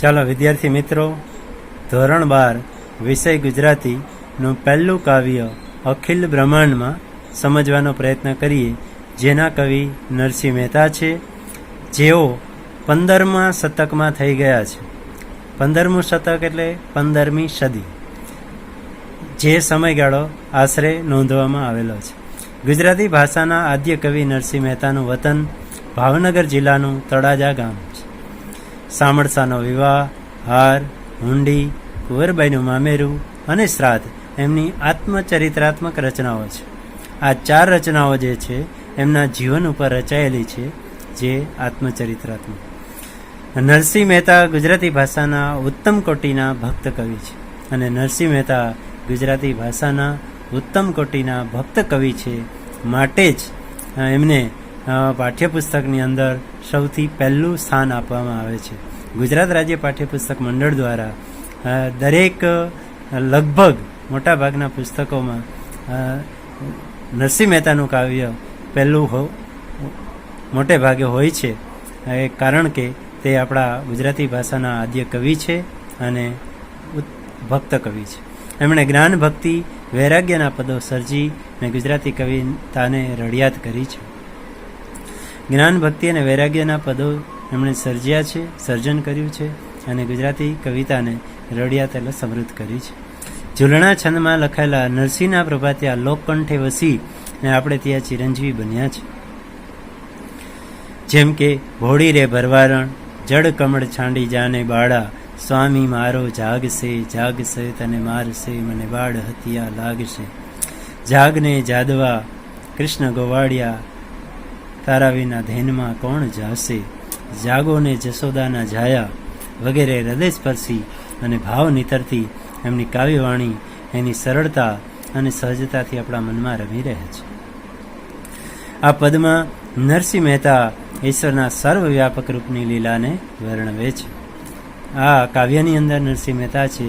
ચાલો વિદ્યાર્થી મિત્રો, ધોરણ બાર, વિષય ગુજરાતીનું પહેલું કાવ્ય અખિલ બ્રહ્માંડમાં સમજવાનો પ્રયત્ન કરીએ. જેના કવિ નરસિંહ મહેતા છે. જેઓ પંદરમા શતકમાં થઈ ગયા છે. પંદરમું શતક એટલે પંદરમી સદી. જે સમયગાળો આશરે નોંધવામાં આવેલો છે. ગુજરાતી ભાષાના આદ્ય કવિ નરસિંહ મહેતાનું વતન ભાવનગર જિલ્લાનું તળાજા ગામ સામળસાનો વિવાહ, હાર, હુંડી, કુંવરબાઈનું મામેરું અને શ્રાદ્ધ એમની આત્મચરિત્રાત્મક રચનાઓ છે. આ ચાર રચનાઓ જે છે, એમના જીવન ઉપર રચાયેલી છે, જે આત્મચરિત્રાત્મક. નરસિંહ મહેતા ગુજરાતી ભાષાના ઉત્તમ કોટીના ભક્ત કવિ છે અને નરસિંહ મહેતા ગુજરાતી ભાષાના ઉત્તમ કોટીના ભક્ત કવિ છે માટે જ એમને પાઠ્યપુસ્તકની અંદર સૌથી પહેલું સ્થાન આપવામાં આવે છે. ગુજરાત રાજ્ય પાઠ્યપુસ્તક મંડળ દ્વારા દરેક લગભગ મોટાભાગના પુસ્તકોમાં નરસિંહ મહેતાનું કાવ્ય પહેલું હો, મોટે ભાગે હોય છે. એ કારણ કે તે આપણા ગુજરાતી ભાષાના આદ્ય કવિ છે અને ભક્ત કવિ છે. એમણે જ્ઞાન ભક્તિ વૈરાગ્યના પદો સર્જી ને ગુજરાતી કવિતાને રડિયાત કરી છે. જ્ઞાન ભક્તિ અને વૈરાગ્યના પદો એમણે સર્જ્યા છે, સર્જન કર્યું છે અને ગુજરાતી કવિતાને રડિયા તેલ સમૃદ્ધ કરી છે. ઝૂલણા છંદમાં લખાયેલા નરસિંહના પ્રભાત્યા લોકકંઠે વસી ને આપણે ત્યાં ચિરંજીવી બન્યા છે. જેમ કે, ભોળી રે ભરવારણ, જડ કમળ છાંડી જાને બાળા, સ્વામી મારો જાગશે જાગશે તને મારશે, મને બાળ હતિયા લાગશે. જાગને જાદવા, કૃષ્ણ ગોવાડિયા તારા વિના ધેનમાં કોણ જાશે? જાગોને જસોદાના જાયા વગેરે હૃદયસ્પર્શી અને ભાવ નિતરતી એમની કાવ્યવાણી, એની સરળતા અને સહજતાથી આપણા મનમાં રમી રહે છે. આ પદમાં નરસિંહ મહેતા ઈશ્વરના સર્વવ્યાપક રૂપની લીલાને વર્ણવે છે. આ કાવ્યની અંદર નરસિંહ મહેતા છે,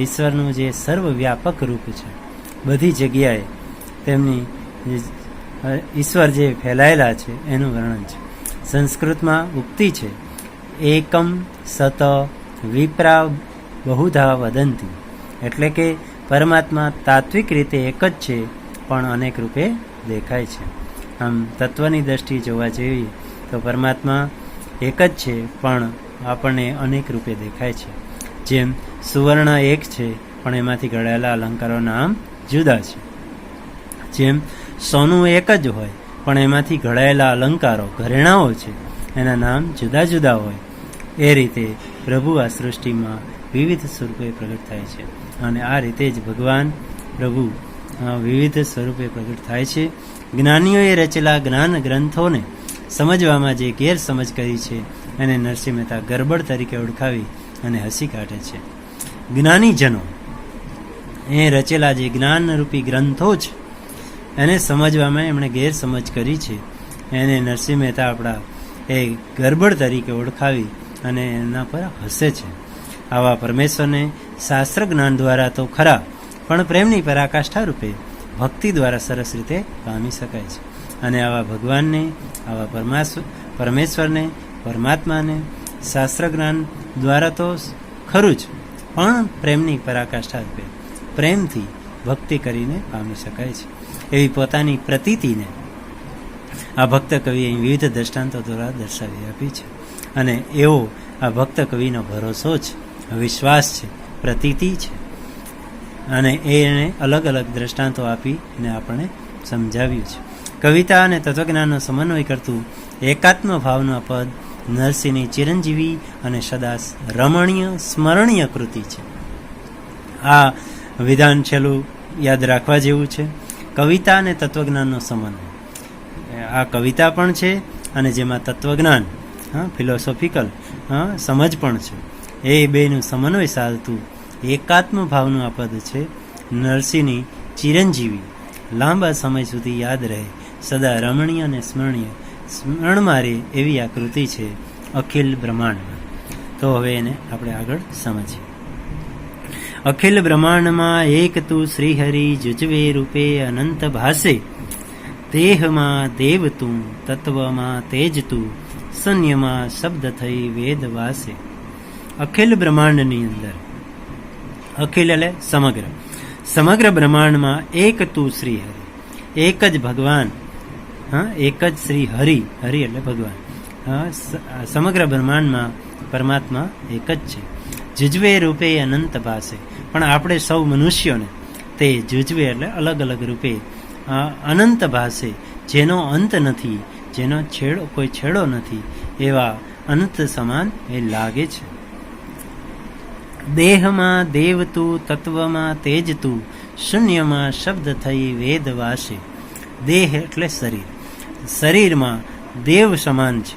ઈશ્વરનું જે સર્વવ્યાપક રૂપ છે. બધી જગ્યાએ તેમની ઈશ્વર જે ફેલાયેલા છે, એનું વર્ણન છે. સંસ્કૃતમાં ઉક્તિ છે, એકમ સત વિપ્રા બહુધા વદંતી. એટલે કે પરમાત્મા તાત્વિક રીતે એક જ છે, પણ અનેક રૂપે દેખાય છે. આમ તત્વની દ્રષ્ટિએ જોવા જઈએ તો પરમાત્મા એક જ છે, પણ આપણને અનેક રૂપે દેખાય છે. જેમ સુવર્ણ એક છે, પણ એમાંથી ઘડાયેલા અલંકારોના નામ જુદા છે. જેમ સોનું એક જ હોય પણ એમાંથી ઘડાયેલા અલંકારો, ઘરેણાઓ છે. એના નામ જુદા જુદા હોય. એ રીતે પ્રભુ આ સૃષ્ટિમાં વિવિધ સ્વરૂપે પ્રગટ થાય છે. અને આ રીતે જ ભગવાન પ્રભુ વિવિધ સ્વરૂપે પ્રગટ થાય છે. જ્ઞાનીઓએ રચેલા જ્ઞાન ગ્રંથોને સમજવામાં જે ગેરસમજ કરી છે, એને નરસિંહ મહેતા ગરબડ તરીકે ઓળખાવી અને હસી કાઢે છે. જ્ઞાનીજનો, એ રચેલા જે જ્ઞાનરૂપી ગ્રંથો છે એને સમજવામાં એમણે ગેરસમજ કરી છે. એને નરસિંહ મહેતા આપણા એ ગરબડ તરીકે ઓળખાવી અને એના પર હસે છે. આવા પરમેશ્વરને શાસ્ત્ર જ્ઞાન દ્વારા તો ખરા, પણ પ્રેમની પરાકાષ્ઠા રૂપે ભક્તિ દ્વારા સરસ રીતે પામી શકાય છે. અને આવા ભગવાનને, આવા પરમાશ્વ પરમેશ્વરને, પરમાત્માને શાસ્ત્ર જ્ઞાન દ્વારા તો ખરું જ, પણ પ્રેમની પરાકાષ્ઠા રૂપે પ્રેમથી ભક્તિ કરીને પામી શકાય છે. એવી પોતાની પ્રતીતિને આ ભક્ત કવિએ વિવિધ દ્રષ્ટાંતો દ્વારા દર્શાવી આપી છે. અને એવો આ ભક્ત કવિનો ભરોસો છે, વિશ્વાસ છે, પ્રતીતિ છે. અને એને અલગ અલગ દ્રષ્ટાંતો આપીને આપણે સમજાવ્યું છે. કવિતા અને તત્વજ્ઞાનનો સમન્વય કરતું એકાત્મ ભાવનું પદ નરસિંહની ચિરંજીવી અને સદા રમણીય, સ્મરણીય કૃતિ છે. આ વિધાન છેલ્લું યાદ રાખવા જેવું છે. કવિતા અને તત્વજ્ઞાનનો સમન્વય આ કવિતા પણ છે અને જેમાં તત્વજ્ઞાન, હા ફિલોસોફિકલ હા, સમજ પણ છે. એ બેનું સમન્વય સાધતું એકાત્મ ભાવનું આ પદ છે. નરસિંહની ચિરંજીવી. લાંબા સમય સુધી યાદ રહે. સદા રમણીય અને સ્મરણીય. સ્મરણમાં રહે એવી આ કૃતિ છે અખિલ બ્રહ્માંડમાં. તો હવે એને આપણે આગળ સમજીએ. અખિલ બ્રહ્માંડમાં એક તું શ્રીહરિ જુજવે રૂપે અનંત ભાસે. દેહમાં દેવ તું, તત્વમાં તેજ તું, સન્યમાં શબ્દ થઈ વેદ વાસે. અખિલ બ્રહ્માંડની અંદર. અખિલ એટલે સમગ્ર. સમગ્ર બ્રહ્માંડમાં એક તું શ્રી હરિ એક જ ભગવાન. હા, એક જ શ્રી હરિ હરિ એટલે ભગવાન. સમગ્ર બ્રહ્માંડમાં પરમાત્મા એક જ છે. જુજવે રૂપે અનંત પાસે પણ આપણે સૌ મનુષ્યોને તે જુજવે એટલે અલગ અલગ રૂપે અનંત ભાષે. જેનો અંત નથી, જેનો છેડો, કોઈ છેડો નથી, એવા અનંત સમાન એ લાગે છે. દેહમાં દેવ તું તત્વમાં તેજ તું શૂન્યમાં શબ્દ થઈ વેદ વાસે દેહ એટલે શરીર. શરીરમાં દેવ સમાન છે.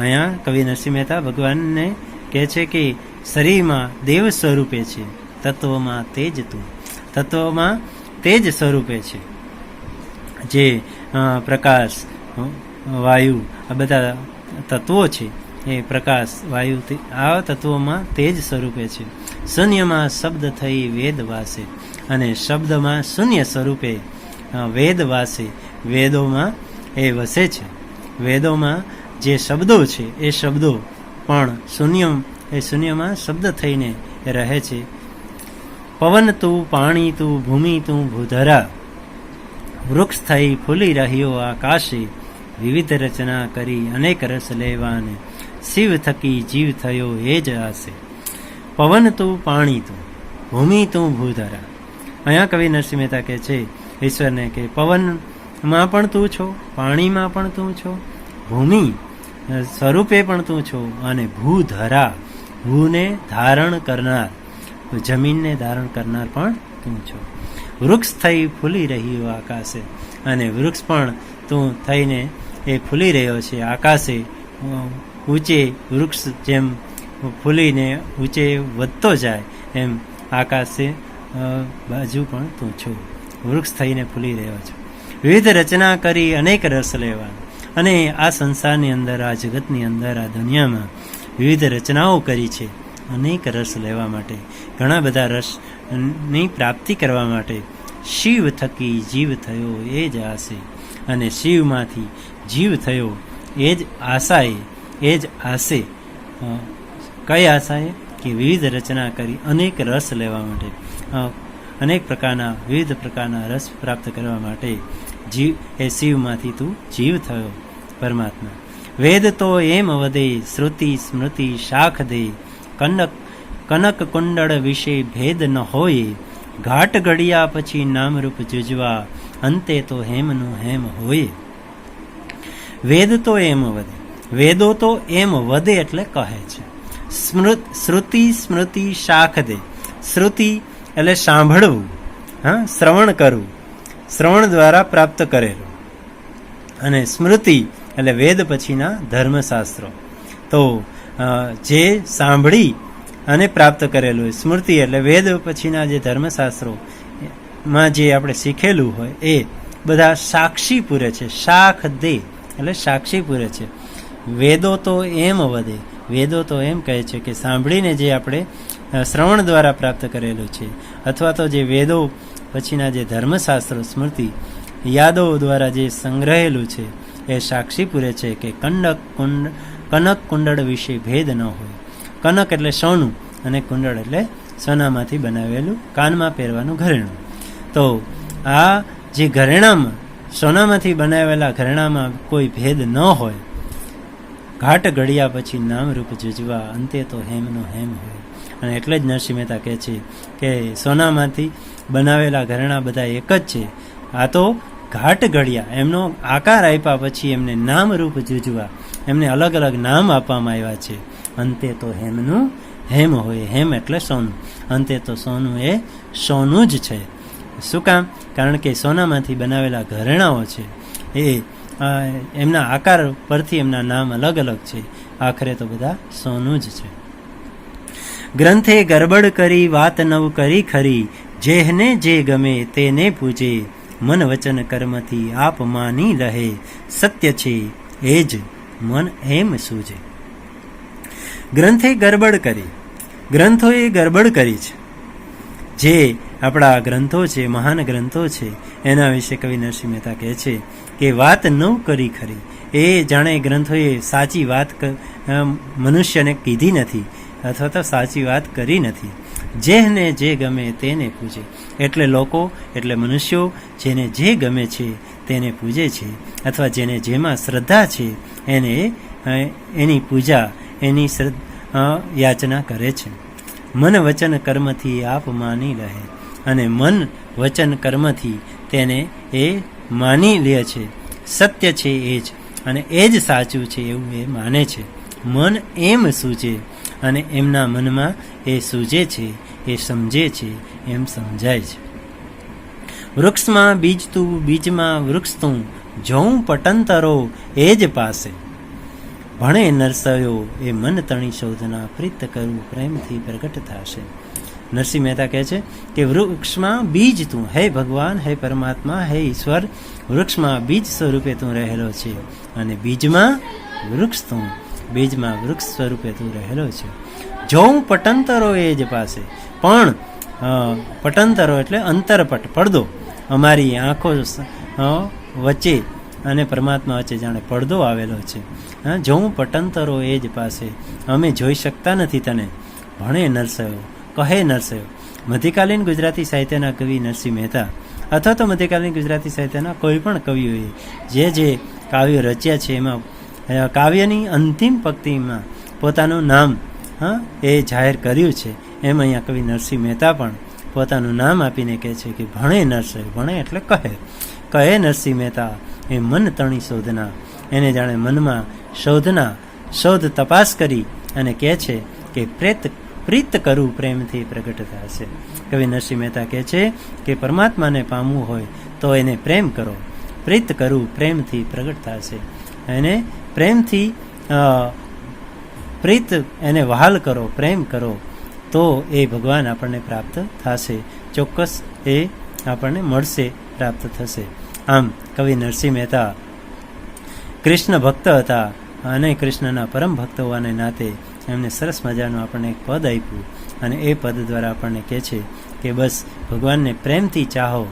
અહીંયા કવિ નરસિંહ મહેતા ભગવાનને કહે છે કે શરીરમાં દેવ સ્વરૂપે છે. તત્વમાં તેજ તું. તત્વમાં તેજ સ્વરૂપે છે. જે પ્રકાશ વાયુ, આ બધા તત્વો છે. એ પ્રકાશ, વાયુ આ તત્વોમાં તેજ સ્વરૂપે છે. શૂન્યમાં શબ્દ થઈ વેદ વાસે અને શબ્દમાં શૂન્ય સ્વરૂપે વેદ વાસે. વેદોમાં એ વસે છે. વેદોમાં જે શબ્દો છે, એ શબ્દો પણ શૂન્ય એ શૂન્યમાં શબ્દ થઈને રહે છે. પવન તું, પાણી તું, ભૂમિ તું, ભૂધરા. વૃક્ષ થઈ ફૂલી રહ્યો આકાશે. વિવિધ રચના કરી અનેક રસ લેવાને. શિવ થકી જીવ થયો એ જ આશે. પવન તું, પાણી તું, ભૂમિ તું, ભૂધરા. અહીંયા કવિ નરસિંહ મહેતા કહે છે, ઈશ્વરને કે પવનમાં પણ તું છો, પાણીમાં પણ તું છો, ભૂમિ સ્વરૂપે પણ તું છો અને ભૂધરા. ભૂને ધારણ કરનાર. જમીનને ધારણ કરનાર પણ તું છો. વૃક્ષ થઈ ફૂલી રહ્યું આકાશે અને વૃક્ષ પણ તું થઈને એ ફૂલી રહ્યો છે. આકાશે ઊંચે વૃક્ષ જેમ ફૂલીને ઊંચે વધતો જાય એમ આકાશે બાજુ પણ તું છો. વૃક્ષ થઈને ફૂલી રહ્યો છો. વિવિધ રચના કરી અનેક રસ લેવા. અને આ સંસારની અંદર, આ જગતની અંદર, આ દુનિયામાં વિવિધ રચનાઓ કરી છે અનેક રસ લેવા માટે. ઘણા બધા રસની પ્રાપ્તિ કરવા માટે શિવ થકી જીવ થયો એ જ આશે અને શિવમાંથી જીવ થયો એ જ આશાએ, એ જ આશે કઈ આશાએ? કે વિવિધ રચના કરી અનેક રસ લેવા માટે. અનેક પ્રકારના, વિવિધ પ્રકારના રસ પ્રાપ્ત કરવા માટે જીવ, એ શિવમાંથી તું જીવ થયો, પરમાત્મા. વેદ તો એમ વધે શ્રુતિ, સ્મૃતિ શાખ દે કનક કનક કુંડળ વિશે ભેદ ન હોય. ઘાટ ઘડિયા પછી નામરૂપ જુજવા, અંતે તો હેમનું હેમ હોય. વેદ તો એમ વધે વેદો. તો એમ વધે એટલે કહે છે. સ્મૃત, શ્રુતિ, સ્મૃતિ શાખ દે શ્રુતિ એટલે સાંભળવું, હા, શ્રવણ કરવું. શ્રવણ દ્વારા પ્રાપ્ત કરેલું. અને સ્મૃતિ એટલે વેદ પછીના ધર્મશાસ્ત્રો. તો જે સાંભળી અને પ્રાપ્ત કરેલું હોય, સ્મૃતિ એટલે વેદ પછીના જે ધર્મશાસ્ત્રો માં જે આપણે શીખેલું હોય, એ બધા સાક્ષી પૂરે છે. શાખ દે એટલે સાક્ષી પૂરે છે. વેદો તો એમ વધે. વેદો તો એમ કહે છે કે સાંભળીને જે આપણે શ્રવણ દ્વારા પ્રાપ્ત કરેલું છે, અથવા તો જે વેદો પછીના જે ધર્મશાસ્ત્રો, સ્મૃતિ, યાદો દ્વારા જે સંગ્રહેલું છે એ સાક્ષી પૂરે છે કે કંડક કુંડ, કનક કુંડળ વિશે ભેદ ન હોય. કનક એટલે સોનું અને કુંડળ એટલે સોનામાંથી બનાવેલું કાનમાં પહેરવાનું ઘરેણું. તો આ જે ઘરેણામાં, સોનામાંથી બનાવેલા ઘરેણામાં કોઈ ભેદ ન હોય, ઘાટ ઘડ્યા પછી નામરૂપ જજવા અંતે તો હેમનો હેમ હોય. અને એટલે જ નરસિંહ મહેતા કહે છે કે સોનામાંથી બનાવેલા ઘરેણા બધા એક જ છે. આ તો ઘાટ ઘડ્યા. એમનો આકાર આપ્યા પછી એમને નામરૂપ જુજવા. એમને અલગ અલગ નામ આપવામાં આવ્યા છે. અંતે તો હેમનું હેમ હોય, હેમ એટલે સોનું. અંતે તો સોનું એ સોનું જ છે. શું કામ? કારણ કે સોનામાંથી બનાવેલા ઘરેણાઓ છે. એ એમના આકાર પરથી એમના નામ અલગ અલગ છે. આખરે તો બધા સોનું જ છે. ગ્રંથે ગરબડ કરી, વાત નવ કરી ખરી. જેહને જે ગમે તેને પૂજે. મન વચન કર્મથી આપ માની રહે. સત્ય છે, એ જ મન એમ સૂજે. ગ્રંથે ગરબડ કરી. ગ્રંથોએ ગરબડ કરી છે. જે આપણા ગ્રંથો છે, મહાન ગ્રંથો છે, એના વિશે કવિ નરસિંહ મહેતા કહે છે કે, વાત ન કરી ખરી. એ જાણે ગ્રંથોએ સાચી વાત મનુષ્યને કીધી નથી અથવા તો સાચી વાત કરી નથી. જેને જે ગમે તેને પૂજે. એટલે લોકો, એટલે મનુષ્યો જેને જે ગમે છે તેને પૂજે છે, અથવા જેને જેમાં શ્રદ્ધા છે એને એની પૂજા, એની યાચના કરે છે. મન વચન કર્મથી આપ માની રહે અને મન વચન કર્મથી તેને એ માની લે છે. સત્ય છે એ જ અને એ જ સાચું છે એવું એ માને છે. મન એમ સૂજે અને એમના મનમાં એ સૂજે છે. એ સમજે છે, એમ સમજાય છે. વૃક્ષમાં બીજ તું બીજમાં વૃક્ષ તું જોઉં પટંતરો એ જ પાસે. ભણે નરસયો એ મન તણી શોધના પ્રીત કરવું પ્રેમથી પ્રગટ થશે. નરસિંહ મહેતા કહે છે કે વૃક્ષમાં બીજ તું હે ભગવાન, હે પરમાત્મા, હે ઈશ્વર, વૃક્ષમાં બીજ સ્વરૂપે તું રહેલો છે અને બીજમાં વૃક્ષ તું, બીજમાં વૃક્ષ સ્વરૂપે તું રહેલો છે. જોઉં પટંતરો એ જ પાસે. પણ પટંતરો એટલે અંતરપટ, પડદો. અમારી આંખો વચ્ચે અને પરમાત્મા વચ્ચે જાણે પડદો આવેલો છે. હા જોઉં પટંતરો એ જ પાસે, અમે જોઈ શકતા નથી તને. ભણે નરસયો, કહે નરસયો. મધ્યકાલીન ગુજરાતી સાહિત્યના કવિ નરસિંહ મહેતા, અથવા તો મધ્યકાલીન ગુજરાતી સાહિત્યના કોઈ પણ કવિઓએ, જે જે કાવ્યો રચ્યા છે એમાં કાવ્યની અંતિમ પંક્તિમાં પોતાનું નામ, હા, એ જાહેર કર્યું છે. એમ અહીંયા કવિ નરસિંહ મહેતા પણ પોતાનું નામ આપીને કહે છે કે ભણે નરસિંહ ભણે એટલે કહે. કહે નરસિંહ મહેતા એ મન તણી શોધના. એને જાણે મનમાં શોધના, શોધ તપાસ કરી અને કહે છે કે પ્રેત, પ્રીત કરવું પ્રેમથી પ્રગટ થશે કવિ નરસિંહ મહેતા કહે છે કે પરમાત્માને પામવું હોય તો એને પ્રેમ કરો. પ્રીત કરવું પ્રેમથી પ્રગટ થશે એને પ્રેમથી પ્રીત એને વહાલ કરો, પ્રેમ કરો. તો એ ભગવાન આપણને પ્રાપ્ત થશે. ચોક્કસ એ આપણને મળશે, પ્રાપ્ત થશે. આમ, કવિ નરસિંહ મહેતા, કૃષ્ણ ભક્ત હતા અને કૃષ્ણના પરમ ભક્ત હોવાને નાતે એમને સરસ મજાનું આપણને એક પદ આપ્યું. અને એ પદ દ્વારા આપણને કહે છે કે બસ, ભગવાનને પ્રેમથી ચાહો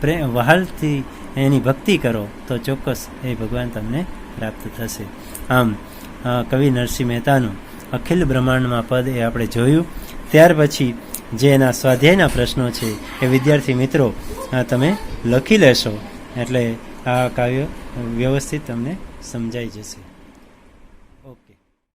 પ્રેમ વહાલથી એની ભક્તિ કરો, તો ચોક્કસ એ ભગવાન તમને પ્રાપ્ત થશે. આમ કવિ નરસિંહ મહેતાનું અખિલ બ્રહ્માંડમાં પદ એ આપણે જોયું. ત્યાર પછી જે એના સ્વાધ્યાયના પ્રશ્નો છે એ વિદ્યાર્થી મિત્રો તમે લખી લેશો. એટલે આ કાવ્ય વ્યવસ્થિત તમને સમજાઈ જશે.